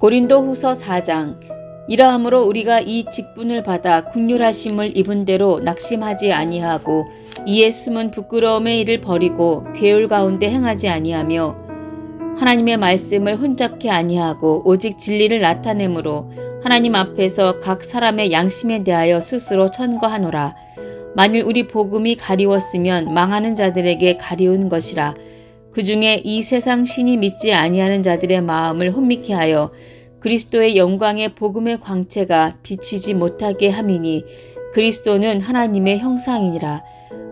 고린도 후서 4장. 이러함으로 우리가 이 직분을 받아 국률하심을 입은 대로 낙심하지 아니하고 이에 숨은 부끄러움의 일을 버리고 괴울 가운데 행하지 아니하며 하나님의 말씀을 혼잡케 아니하고 오직 진리를 나타내므로 하나님 앞에서 각 사람의 양심에 대하여 스스로 천거하노라. 만일 우리 복음이 가리웠으면 망하는 자들에게 가리운 것이라 그 중에 이 세상 신이 믿지 아니하는 자들의 마음을 혼미케 하여 그리스도의 영광의 복음의 광채가 비치지 못하게 함이니 그리스도는 하나님의 형상이니라.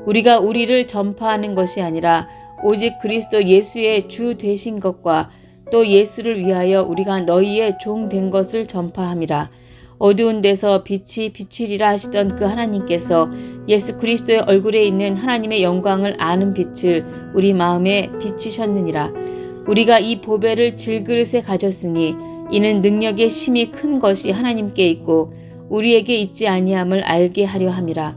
우리가 우리를 전파하는 것이 아니라 오직 그리스도 예수의 주 되신 것과 또 예수를 위하여 우리가 너희의 종 된 것을 전파함이라. 어두운 데서 빛이 비추리라 하시던 그 하나님께서 예수 그리스도의 얼굴에 있는 하나님의 영광을 아는 빛을 우리 마음에 비추셨느니라. 우리가 이 보배를 질그릇에 가졌으니 이는 능력의 심이 큰 것이 하나님께 있고 우리에게 있지 아니함을 알게 하려 함이라.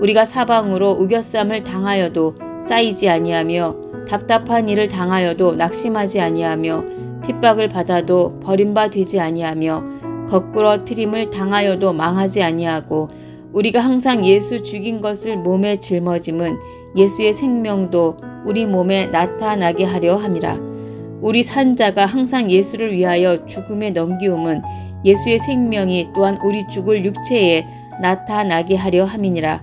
우리가 사방으로 우겨쌈을 당하여도 쌓이지 아니하며 답답한 일을 당하여도 낙심하지 아니하며 핍박을 받아도 버림바 되지 아니하며 거꾸로 트림을 당하여도 망하지 아니하고 우리가 항상 예수 죽인 것을 몸에 짊어짐은 예수의 생명도 우리 몸에 나타나게 하려 함이라. 우리 산자가 항상 예수를 위하여 죽음에 넘기움은 예수의 생명이 또한 우리 죽을 육체에 나타나게 하려 함이니라.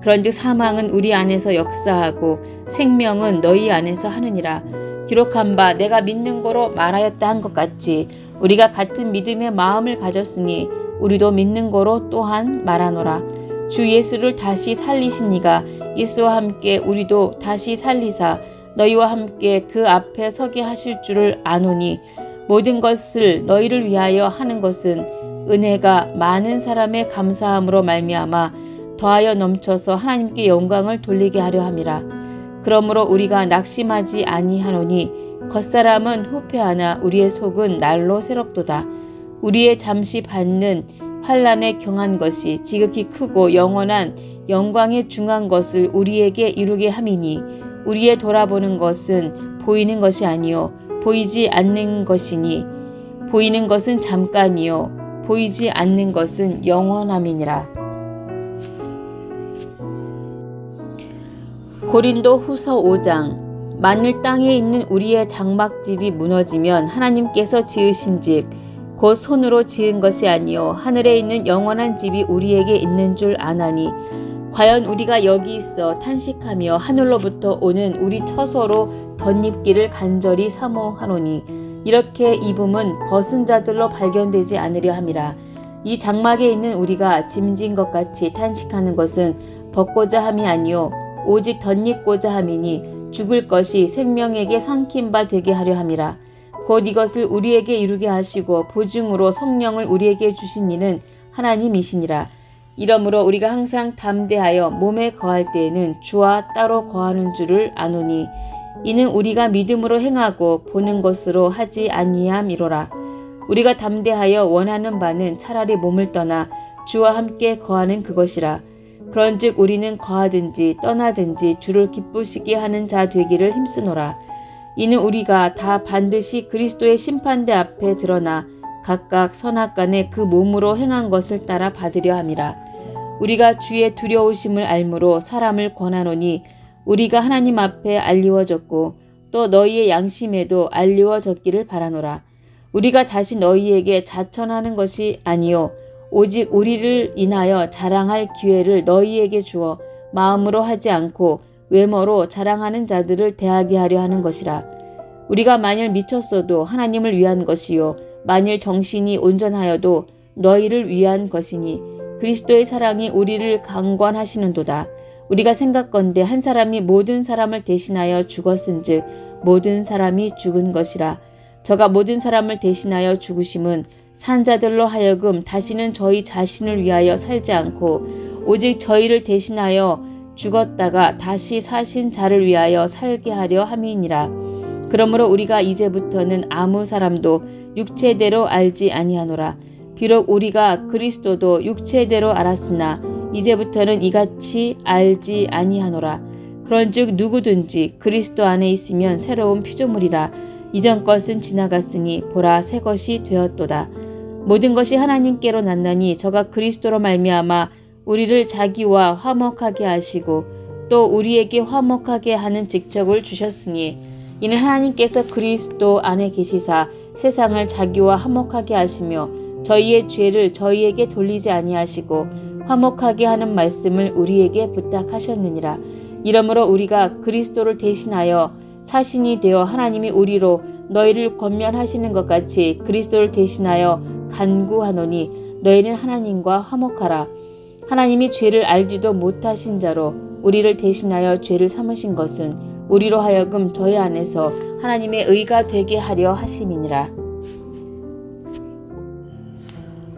그런즉 사망은 우리 안에서 역사하고 생명은 너희 안에서 하느니라. 기록한 바 내가 믿는 거로 말하였다 한 것 같이 우리가 같은 믿음의 마음을 가졌으니 우리도 믿는 거로 또한 말하노라. 주 예수를 다시 살리신 이가 예수와 함께 우리도 다시 살리사 너희와 함께 그 앞에 서게 하실 줄을 아노니 모든 것을 너희를 위하여 하는 것은 은혜가 많은 사람의 감사함으로 말미암아 더하여 넘쳐서 하나님께 영광을 돌리게 하려 함이라. 그러므로 우리가 낙심하지 아니하노니 겉사람은 후패하나 우리의 속은 날로 새롭도다. 우리의 잠시 받는 환란에 경한 것이 지극히 크고 영원한 영광에 중한 것을 우리에게 이루게 함이니 우리의 돌아보는 것은 보이는 것이 아니요 보이지 않는 것이니 보이는 것은 잠깐이요 보이지 않는 것은 영원함이니라. 고린도 후서 5장 만일 땅에 있는 우리의 장막집이 무너지면 하나님께서 지으신 집, 곧 손으로 지은 것이 아니요 하늘에 있는 영원한 집이 우리에게 있는 줄 아나니 과연 우리가 여기 있어 탄식하며 하늘로부터 오는 우리 처소로 덧입기를 간절히 사모하노니 이렇게 입음은 벗은 자들로 발견되지 않으려 함이라. 이 장막에 있는 우리가 짐진 것 같이 탄식하는 것은 벗고자 함이 아니요 오직 덧입고자 함이니 죽을 것이 생명에게 삼킨 바 되게 하려 함이라. 곧 이것을 우리에게 이루게 하시고 보증으로 성령을 우리에게 주신 이는 하나님이시니라. 이러므로 우리가 항상 담대하여 몸에 거할 때에는 주와 따로 거하는 줄을 아노니 이는 우리가 믿음으로 행하고 보는 것으로 하지 아니함이로라. 우리가 담대하여 원하는 바는 차라리 몸을 떠나 주와 함께 거하는 그것이라. 그런즉 우리는 거하든지 떠나든지 주를 기쁘시게 하는 자 되기를 힘쓰노라. 이는 우리가 다 반드시 그리스도의 심판대 앞에 드러나 각각 선악간에 그 몸으로 행한 것을 따라 받으려 함이라. 우리가 주의 두려우심을 알므로 사람을 권하노니 우리가 하나님 앞에 알리워졌고 또 너희의 양심에도 알리워졌기를 바라노라. 우리가 다시 너희에게 자천하는 것이 아니요 오직 우리를 인하여 자랑할 기회를 너희에게 주어 마음으로 하지 않고 외모로 자랑하는 자들을 대하게 하려 하는 것이라. 우리가 만일 미쳤어도 하나님을 위한 것이요. 만일 정신이 온전하여도 너희를 위한 것이니 그리스도의 사랑이 우리를 강권하시는도다. 우리가 생각건대 한 사람이 모든 사람을 대신하여 죽었은즉 모든 사람이 죽은 것이라. 저가 모든 사람을 대신하여 죽으심은 산자들로 하여금 다시는 저희 자신을 위하여 살지 않고 오직 저희를 대신하여 죽었다가 다시 사신 자를 위하여 살게 하려 함이니라. 그러므로 우리가 이제부터는 아무 사람도 육체대로 알지 아니하노라. 비록 우리가 그리스도도 육체대로 알았으나 이제부터는 이같이 알지 아니하노라. 그런즉 누구든지 그리스도 안에 있으면 새로운 피조물이라. 이전 것은 지나갔으니 보라 새 것이 되었도다. 모든 것이 하나님께로 났나니 저가 그리스도로 말미암아 우리를 자기와 화목하게 하시고 또 우리에게 화목하게 하는 직책을 주셨으니 이는 하나님께서 그리스도 안에 계시사 세상을 자기와 화목하게 하시며 저희의 죄를 저희에게 돌리지 아니하시고 화목하게 하는 말씀을 우리에게 부탁하셨느니라. 이러므로 우리가 그리스도를 대신하여 사신이 되어 하나님이 우리로 너희를 권면하시는 것 같이 그리스도를 대신하여 간구하노니 너희는 하나님과 화목하라. 하나님이 죄를 알지도 못하신 자로 우리를 대신하여 죄를 삼으신 것은 우리로 하여금 저희 안에서 하나님의 의가 되게 하려 하심이니라.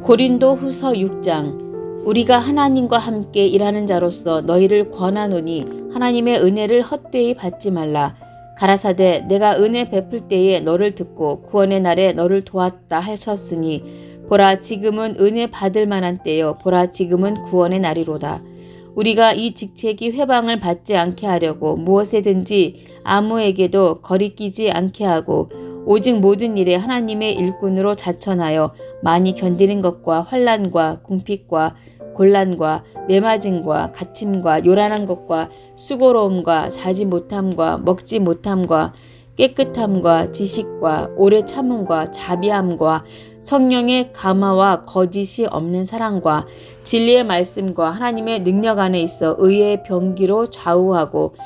고린도 후서 6장 우리가 하나님과 함께 일하는 자로서 너희를 권하노니 하나님의 은혜를 헛되이 받지 말라. 가라사대 내가 은혜 베풀 때에 너를 듣고 구원의 날에 너를 도왔다 하셨으니 보라 지금은 은혜 받을 만한 때요 보라 지금은 구원의 날이로다. 우리가 이 직책이 회방을 받지 않게 하려고 무엇에든지 아무에게도 거리끼지 않게 하고 오직 모든 일에 하나님의 일꾼으로 자천하여 많이 견디는 것과 환란과 궁핍과 곤란과 내맞음과 갇힘과 요란한 것과 수고로움과 자지 못함과 먹지 못함과 깨끗함과 지식과 오래 참음과 자비함과 성령의 감화와 거짓이 없는 사랑과 진리의 말씀과 하나님의 능력 안에 있어 의의 병기로 좌우하고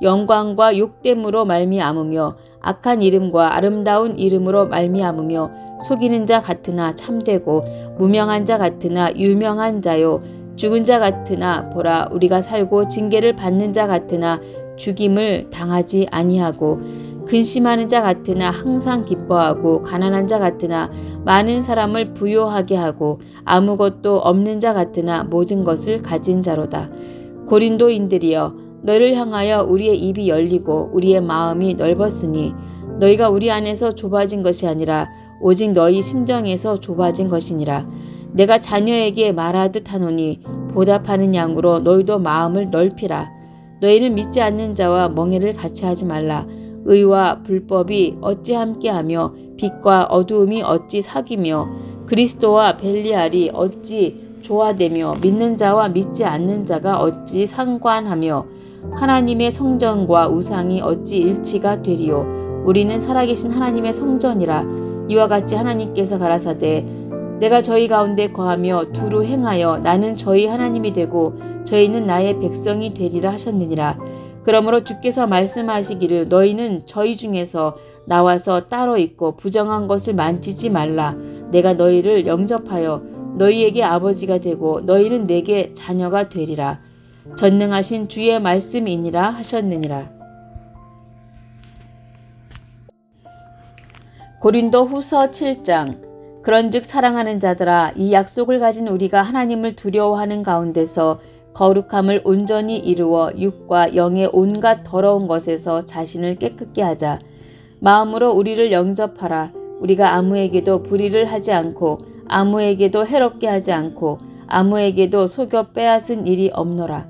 영광과 욕됨으로 말미암으며 악한 이름과 아름다운 이름으로 말미암으며 속이는 자 같으나 참되고 무명한 자 같으나 유명한 자요 죽은 자 같으나 보라 우리가 살고 징계를 받는 자 같으나 죽임을 당하지 아니하고 근심하는 자 같으나 항상 기뻐하고 가난한 자 같으나 많은 사람을 부요하게 하고 아무것도 없는 자 같으나 모든 것을 가진 자로다. 고린도인들이여 너를 향하여 우리의 입이 열리고 우리의 마음이 넓었으니 너희가 우리 안에서 좁아진 것이 아니라 오직 너희 심정에서 좁아진 것이니라. 내가 자녀에게 말하듯 하노니 보답하는 양으로 너희도 마음을 넓히라. 너희는 믿지 않는 자와 멍해를 같이 하지 말라. 의와 불법이 어찌 함께하며 빛과 어두움이 어찌 사귀며 그리스도와 벨리알이 어찌 조화되며 믿는 자와 믿지 않는 자가 어찌 상관하며 하나님의 성전과 우상이 어찌 일치가 되리요 우리는 살아계신 하나님의 성전이라 이와 같이 하나님께서 가라사대 내가 저희 가운데 거하며 두루 행하여 나는 저희 하나님이 되고 저희는 나의 백성이 되리라 하셨느니라 그러므로 주께서 말씀하시기를 너희는 저희 중에서 나와서 따로 있고 부정한 것을 만지지 말라. 내가 너희를 영접하여 너희에게 아버지가 되고 너희는 내게 자녀가 되리라. 전능하신 주의 말씀이니라 하셨느니라. 고린도 후서 7장 그런즉 사랑하는 자들아 이 약속을 가진 우리가 하나님을 두려워하는 가운데서 거룩함을 온전히 이루어 육과 영의 온갖 더러운 것에서 자신을 깨끗게 하자. 마음으로 우리를 영접하라. 우리가 아무에게도 불의를 하지 않고 아무에게도 해롭게 하지 않고 아무에게도 속여 빼앗은 일이 없노라.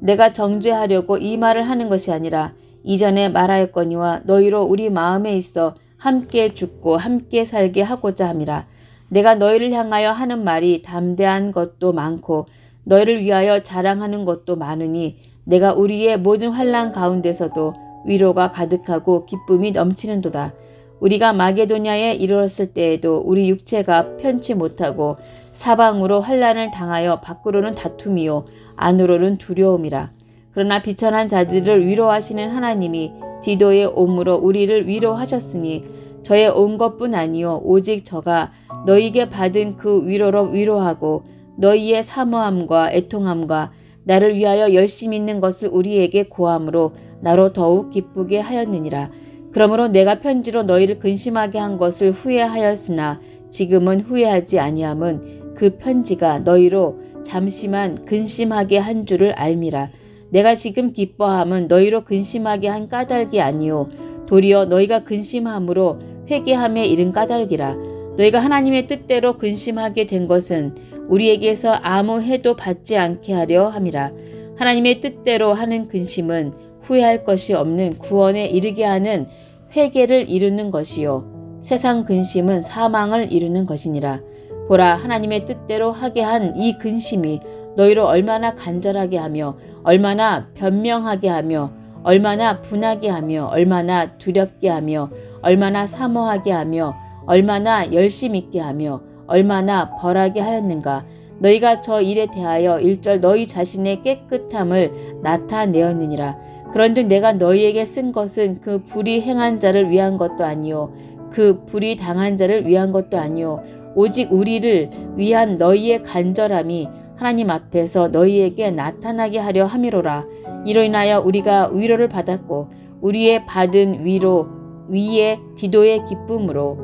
내가 정죄하려고 이 말을 하는 것이 아니라 이전에 말하였거니와 너희로 우리 마음에 있어 함께 죽고 함께 살게 하고자 함이라. 내가 너희를 향하여 하는 말이 담대한 것도 많고 너희를 위하여 자랑하는 것도 많으니 내가 우리의 모든 환란 가운데서도 위로가 가득하고 기쁨이 넘치는도다. 우리가 마게도냐에 이르렀을 때에도 우리 육체가 편치 못하고 사방으로 환란을 당하여 밖으로는 다툼이요 안으로는 두려움이라. 그러나 비천한 자들을 위로하시는 하나님이 디도의 옴으로 우리를 위로하셨으니 저의 온 것뿐 아니요 오직 저가 너희에게 받은 그 위로로 위로하고 너희의 사모함과 애통함과 나를 위하여 열심히 있는 것을 우리에게 고함으로 나로 더욱 기쁘게 하였느니라. 그러므로 내가 편지로 너희를 근심하게 한 것을 후회하였으나 지금은 후회하지 아니함은 그 편지가 너희로 잠시만 근심하게 한 줄을 알미라. 내가 지금 기뻐함은 너희로 근심하게 한 까닭이 아니요 도리어 너희가 근심함으로 회개함에 이른 까닭이라. 너희가 하나님의 뜻대로 근심하게 된 것은 우리에게서 아무 해도 받지 않게 하려 함이라. 하나님의 뜻대로 하는 근심은 후회할 것이 없는 구원에 이르게 하는 회개를 이루는 것이요 세상 근심은 사망을 이루는 것이니라 보라 하나님의 뜻대로 하게 한 이 근심이 너희를 얼마나 간절하게 하며 얼마나 변명하게 하며 얼마나 분하게 하며 얼마나 두렵게 하며 얼마나 사모하게 하며 얼마나 열심 있게 하며 얼마나 벌하게 하였는가. 너희가 저 일에 대하여 일절 너희 자신의 깨끗함을 나타내었느니라. 그런즉 내가 너희에게 쓴 것은 그 불이 행한 자를 위한 것도 아니요 그 불이 당한 자를 위한 것도 아니요. 오직 우리를 위한 너희의 간절함이 하나님 앞에서 너희에게 나타나게 하려 함이로라 이로 인하여 우리가 위로를 받았고 우리의 받은 위로 위에 디도의 기쁨으로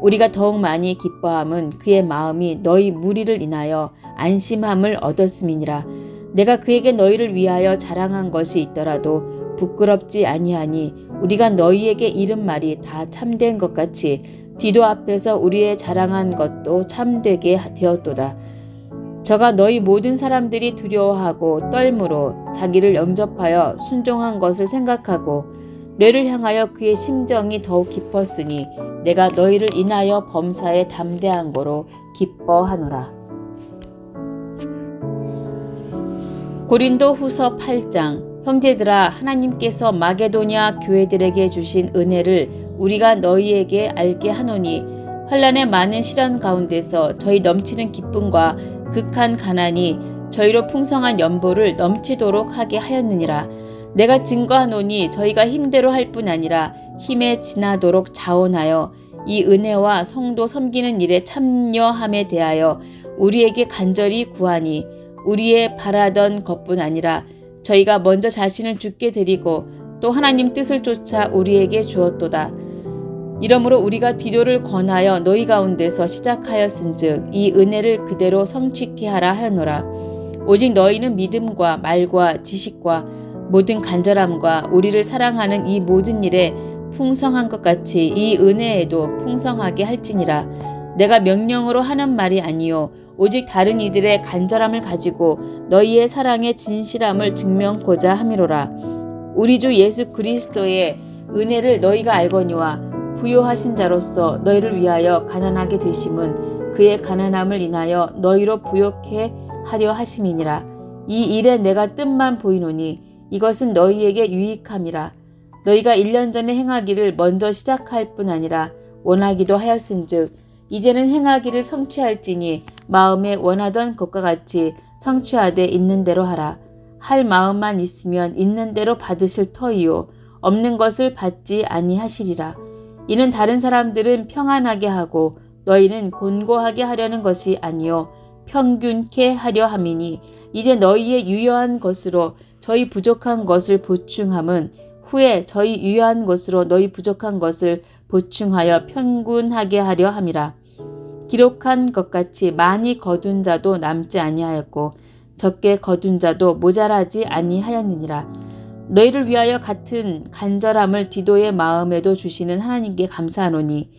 우리가 더욱 많이 기뻐함은 그의 마음이 너희 무리를 인하여 안심함을 얻었음이니라 내가 그에게 너희를 위하여 자랑한 것이 있더라도 부끄럽지 아니하니 우리가 너희에게 이른 말이 다 참된 것 같이 디도 앞에서 우리의 자랑한 것도 참되게 되었도다. 저가 너희 모든 사람들이 두려워하고 떨므로 자기를 영접하여 순종한 것을 생각하고 뇌를 향하여 그의 심정이 더욱 깊었으니 내가 너희를 인하여 범사에 담대한 거로 기뻐하노라. 고린도 후서 8장 형제들아 하나님께서 마게도냐 교회들에게 주신 은혜를 우리가 너희에게 알게 하노니 환란의 많은 시련 가운데서 저희 넘치는 기쁨과 극한 가난이 저희로 풍성한 연보를 넘치도록 하게 하였느니라 내가 증거하노니 저희가 힘대로 할 뿐 아니라 힘에 지나도록 자원하여 이 은혜와 성도 섬기는 일에 참여함에 대하여 우리에게 간절히 구하니 우리의 바라던 것뿐 아니라 저희가 먼저 자신을 죽게 드리고 또 하나님 뜻을 쫓아 우리에게 주었도다. 이러므로 우리가 디도를 권하여 너희 가운데서 시작하였은즉 이 은혜를 그대로 성취케 하라 하노라. 오직 너희는 믿음과 말과 지식과 모든 간절함과 우리를 사랑하는 이 모든 일에 풍성한 것 같이 이 은혜에도 풍성하게 할지니라. 내가 명령으로 하는 말이 아니요 오직 다른 이들의 간절함을 가지고 너희의 사랑의 진실함을 증명고자 함이로라. 우리 주 예수 그리스도의 은혜를 너희가 알거니와 부요하신 자로서 너희를 위하여 가난하게 되심은 그의 가난함을 인하여 너희로 부욕해 하려 하심이니라. 이 일에 내가 뜻만 보이노니 이것은 너희에게 유익함이라. 너희가 1년 전에 행하기를 먼저 시작할 뿐 아니라 원하기도 하였은즉 이제는 행하기를 성취할지니 마음에 원하던 것과 같이 성취하되 있는 대로 하라. 할 마음만 있으면 있는 대로 받으실 터이요 없는 것을 받지 아니하시리라. 이는 다른 사람들은 평안하게 하고 너희는 곤고하게 하려는 것이 아니요 평균케 하려 함이니 이제 너희의 유효한 것으로 저희 부족한 것을 보충함은 후에 저희 유효한 것으로 너희 부족한 것을 보충하여 평균하게 하려 함이라. 기록한 것 같이 많이 거둔 자도 남지 아니하였고 적게 거둔 자도 모자라지 아니하였느니라. 너희를 위하여 같은 간절함을 디도의 마음에도 주시는 하나님께 감사하노니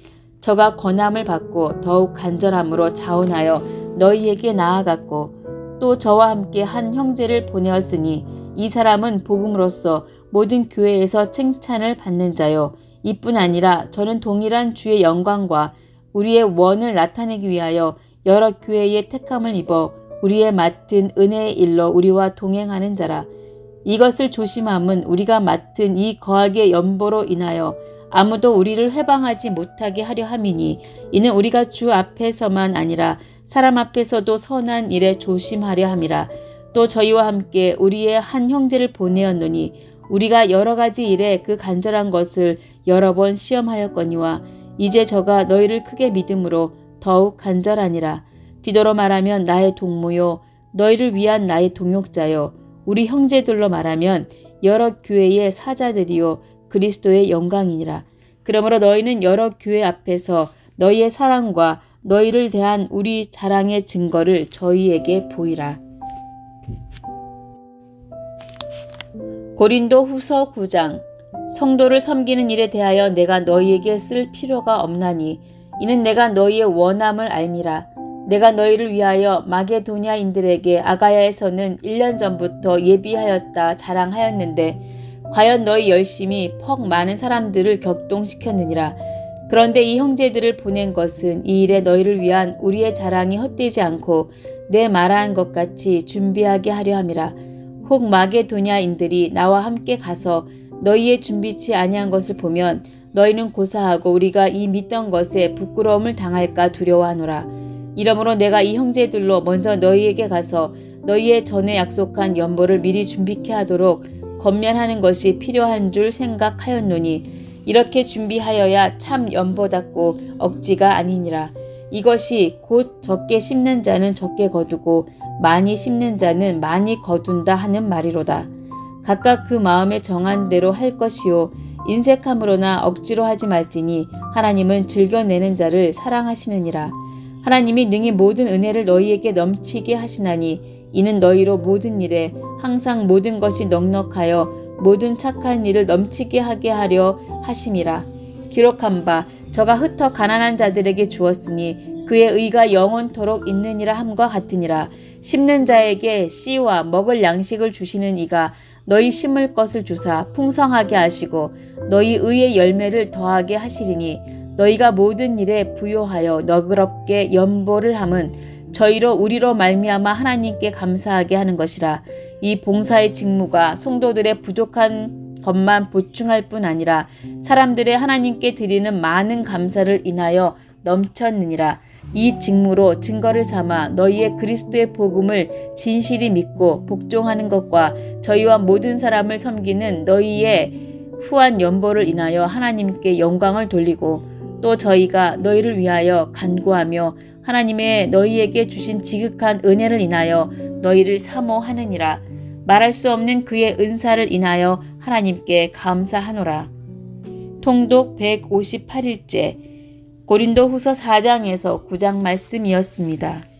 저가 권함을 받고 더욱 간절함으로 자원하여 너희에게 나아갔고 또 저와 함께 한 형제를 보내었으니 이 사람은 복음으로써 모든 교회에서 칭찬을 받는 자요 이뿐 아니라 저는 동일한 주의 영광과 우리의 원을 나타내기 위하여 여러 교회의 택함을 입어 우리의 맡은 은혜의 일로 우리와 동행하는 자라. 이것을 조심함은 우리가 맡은 이 거하게 연보로 인하여 아무도 우리를 해방하지 못하게 하려 함이니 이는 우리가 주 앞에서만 아니라 사람 앞에서도 선한 일에 조심하려 함이라. 또 저희와 함께 우리의 한 형제를 보내었노니 우리가 여러 가지 일에 그 간절한 것을 여러 번 시험하였거니와 이제 저가 너희를 크게 믿음으로 더욱 간절하니라. 디도로 말하면 나의 동무요 너희를 위한 나의 동역자요 우리 형제들로 말하면 여러 교회의 사자들이요 그리스도의 영광이니라. 그러므로 너희는 여러 교회 앞에서 너희의 사랑과 너희를 대한 우리 자랑의 증거를 저희에게 보이라. 고린도 후서 9장 성도를 섬기는 일에 대하여 내가 너희에게 쓸 필요가 없나니 이는 내가 너희의 원함을 알미라. 내가 너희를 위하여 마게도냐인들에게 아가야에서는 1년 전부터 예비하였다 자랑하였는데 과연 너희 열심히 퍽 많은 사람들을 격동시켰느니라. 그런데 이 형제들을 보낸 것은 이 일에 너희를 위한 우리의 자랑이 헛되지 않고 내 말한 것 같이 준비하게 하려 함이라. 혹 마게도냐인들이 나와 함께 가서 너희의 준비치 아니한 것을 보면 너희는 고사하고 우리가 이 믿던 것에 부끄러움을 당할까 두려워하노라. 이러므로 내가 이 형제들로 먼저 너희에게 가서 너희의 전에 약속한 연보를 미리 준비케 하도록 건면하는 것이 필요한 줄 생각하였노니 이렇게 준비하여야 참 연보답고 억지가 아니니라. 이것이 곧 적게 심는 자는 적게 거두고 많이 심는 자는 많이 거둔다 하는 말이로다. 각각 그 마음에 정한 대로 할 것이요 인색함으로나 억지로 하지 말지니 하나님은 즐겨내는 자를 사랑하시느니라. 하나님이 능히 모든 은혜를 너희에게 넘치게 하시나니 이는 너희로 모든 일에 항상 모든 것이 넉넉하여 모든 착한 일을 넘치게 하게 하려 하심이라. 기록한 바 저가 흩어 가난한 자들에게 주었으니 그의 의가 영원토록 있느니라 함과 같으니라. 심는 자에게 씨와 먹을 양식을 주시는 이가 너희 심을 것을 주사 풍성하게 하시고 너희 의의 열매를 더하게 하시리니 너희가 모든 일에 부요하여 너그럽게 연보를 함은 저희로 우리로 말미암아 하나님께 감사하게 하는 것이라. 이 봉사의 직무가 성도들의 부족한 것만 보충할 뿐 아니라 사람들의 하나님께 드리는 많은 감사를 인하여 넘쳤느니라. 이 직무로 증거를 삼아 너희의 그리스도의 복음을 진실이 믿고 복종하는 것과 저희와 모든 사람을 섬기는 너희의 후한 연보를 인하여 하나님께 영광을 돌리고 또 저희가 너희를 위하여 간구하며 하나님의 너희에게 주신 지극한 은혜를 인하여 너희를 사모하느니라 말할 수 없는 그의 은사를 인하여 하나님께 감사하노라. 통독 158일째 고린도 후서 4장에서 9장 말씀이었습니다.